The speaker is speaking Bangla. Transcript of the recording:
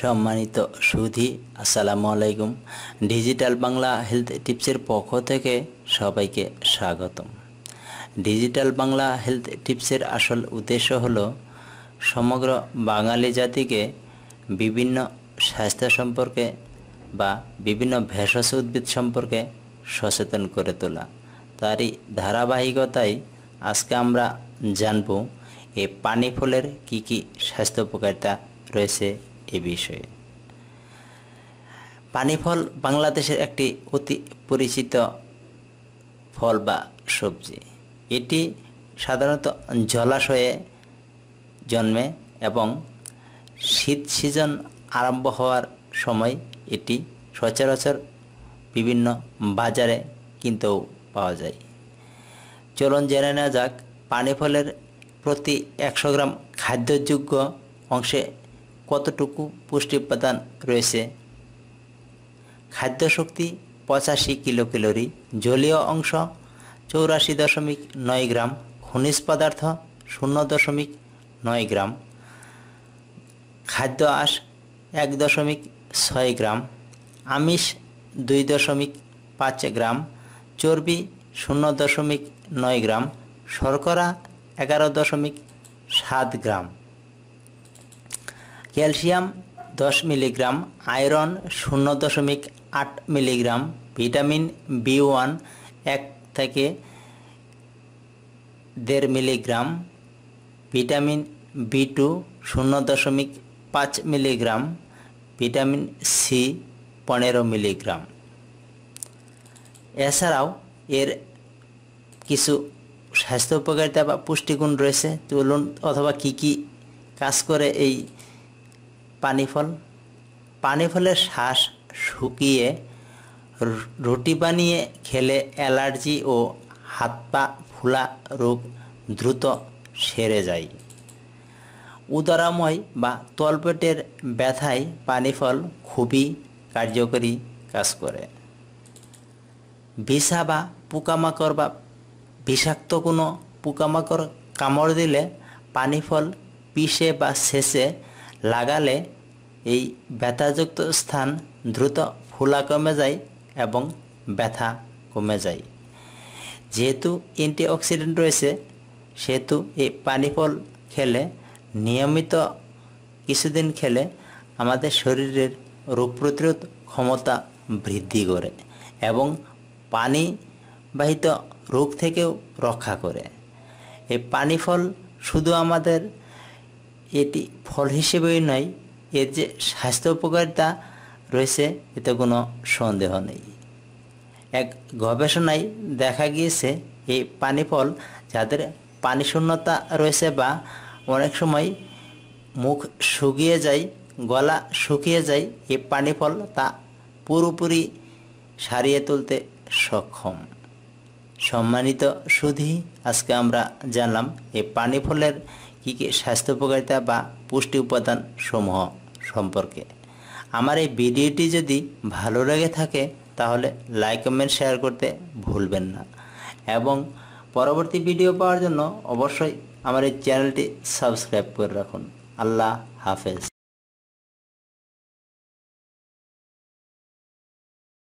সম্মানিত সুধি, আসসালামু আলাইকুম। ডিজিটাল বাংলা হেলথ টিপসের পক্ষ থেকে সবাইকে স্বাগতম। ডিজিটাল বাংলা হেলথ টিপসের আসল উদ্দেশ্য হল, সমগ্র বাঙালি জাতিকে বিভিন্ন স্বাস্থ্য সম্পর্কে বা বিভিন্ন ভেষজ উদ্ভিদ সম্পর্কে সচেতন করে তোলা। তারই ধারাবাহিকতায় আজকে আমরা জানব এই পানি ফলের কি কি স্বাস্থ্য উপকারিতা রয়েছে এ বিষয়ে। পানি ফল বাংলাদেশের একটি অতি পরিচিত ফল বা সবজি। এটি সাধারণত জলাশয়ে জন্মে এবং শীত সিজন আরম্ভ হওয়ার সময় এটি সচরাচর বিভিন্ন বাজারে কিনতেও পাওয়া যায়। চলুন জেনে নেওয়া যাক পানি ফলের প্রতি একশো গ্রাম খাদ্যযোগ্য অংশে কতটুকু পুষ্টি উপাদান রয়েছে? খাদ্য শক্তি পঁচাশি কিলো ক্যালোরি জলীয় অংশ চৌরাশি দশমিক নয় গ্রাম, খনিজ পদার্থ শূন্য দশমিক নয় গ্রাম, খাদ্য আঁশ এক দশমিক ছয় গ্রাম, আমিষ দুই দশমিক পাঁচ গ্রাম, চর্বি শূন্য দশমিক নয় গ্রাম, শর্করা এগারো দশমিক সাত গ্রাম। ক্যালসিয়াম দশ মিলিগ্রাম, আয়রন শূন্য দশমিক আট মিলিগ্রাম, ভিটামিন বি ওয়ান এক থেকে দেড় মিলিগ্রাম, ভিটামিন বি টু শূন্য দশমিক পাঁচ মিলিগ্রাম, ভিটামিন সি পনেরো মিলিগ্রাম। এছাড়াও এর কিছু স্বাস্থ্য উপকারিতা বা পুষ্টিগুণ রয়েছে, তুলুন, অথবা কি কি কাজ করে এই পানি ফল পানি ফলের শ্বাস শুকিয়ে রুটি বানিয়ে খেলে অ্যালার্জি ও হাত পা ফুলা রোগ দ্রুত সেরে যায়। উদরাময় বা তলপেটের ব্যথায় পানি ফল খুবই কার্যকরী কাজ করে। বিষা বা পোকামাকড় বা বিষাক্ত কোনো পোকামাকড় কামড় দিলে পানি ফল পিষে বা শেষে লাগালে এই ব্যথাযুক্ত স্থান দ্রুত ফোলা কমে যায় এবং ব্যথা কমে যায়। যেহেতু অ্যান্টিঅক্সিডেন্ট রয়েছে, সেহেতু এই পানি ফল খেলে, নিয়মিত কিছুদিন খেলে আমাদের শরীরের রোগ প্রতিরোধ ক্ষমতা বৃদ্ধি করে এবং পানিবাহিত রোগ থেকেও রক্ষা করে। এই পানি ফল শুধু আমাদের এটি ফল হিসেবেই নয়, এর যে স্বাস্থ্য উপকারিতা রয়েছে, এতে কোনো সন্দেহ নেই। এক গবেষণায় দেখা গিয়েছে, এই পানি ফল যাদের পানি শূন্যতা রয়েছে বা অনেক সময় মুখ শুকিয়ে যায়, গলা শুকিয়ে যায় এই পানি ফল তা পুরোপুরি সারিয়ে তুলতে সক্ষম। সম্মানিত সুধি, আজকে আমরা জানলাম এই পানি ফলের কী কী স্বাস্থ্য উপকারিতা বা পুষ্টি উপাদান সমূহ সম্পর্কে। আমার এই ভিডিওটি যদি ভালো লেগে থাকে, তাহলে লাইক কমেন্ট শেয়ার করতে ভুলবেন না। এবং পরবর্তী ভিডিও পাওয়ার জন্য অবশ্যই আমার এই চ্যানেলটি সাবস্ক্রাইব করে রাখুন। আল্লাহ হাফেজ।